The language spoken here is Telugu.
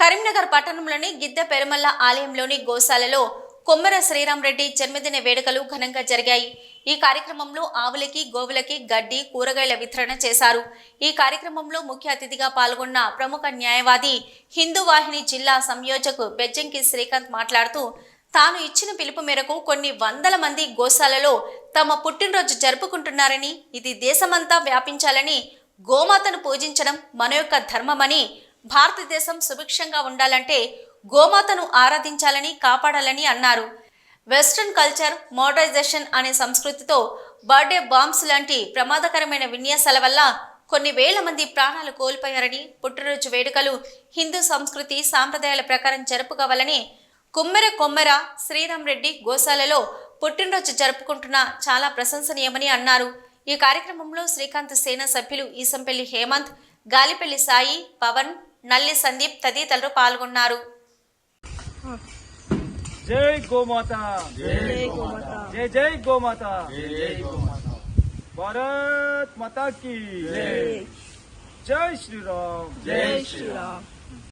కరీంనగర్ పట్టణంలోని గిద్దె పెరుమల్ల ఆలయంలోని గోశాలలో కొమ్మర శ్రీరామరెడ్డి జన్మదిన వేడుకలు ఘనంగా జరిగాయి. ఈ కార్యక్రమంలో ఆవులకి గోవులకి గడ్డి కూరగాయల వితరణ చేశారు. ఈ కార్యక్రమంలో ముఖ్య అతిథిగా పాల్గొన్న ప్రముఖ న్యాయవాది హిందూ వాహిని జిల్లా సంయోజకు బెజ్జంకి శ్రీకాంత్ మాట్లాడుతూ తాను ఇచ్చిన పిలుపు మేరకు కొన్ని వందల మంది గోశాలలో తమ పుట్టినరోజు జరుపుకుంటున్నారని ఇది దేశమంతా వ్యాపించాలని గోమాతను పూజించడం మన యొక్క ధర్మమని భారతదేశం సుభిక్షంగా ఉండాలంటే గోమాతను ఆరాధించాలని కాపాడాలని అన్నారు. వెస్ట్రన్ కల్చర్ మోడర్నైజేషన్ అనే సంస్కృతితో బర్త్డే బాంబ్స్ లాంటి ప్రమాదకరమైన విన్యాసాల వల్ల కొన్ని వేల మంది ప్రాణాలు కోల్పోయారని పుట్టినరోజు వేడుకలు హిందూ సంస్కృతి సాంప్రదాయాల ప్రకారం జరుపుకోవాలని కుమ్మెర కొమ్మెర శ్రీరామ్ రెడ్డి గోశాలలో పుట్టినరోజు జరుపుకుంటున్న చాలా ప్రశంసనీయమని అన్నారు. ఈ కార్యక్రమంలో శ్రీకాంత్ సేన సభ్యులు ఈసంపల్లి హేమంత్ గాలిపల్లి సాయి పవన్ నల్లి సందీప్ తదితరులు పాల్గొన్నారు. జై గోమాత. జై గోమాత. జై జై గోమాత. భారత్ మాతా की జై శ్రీరామ్. జై శ్రీరామ్.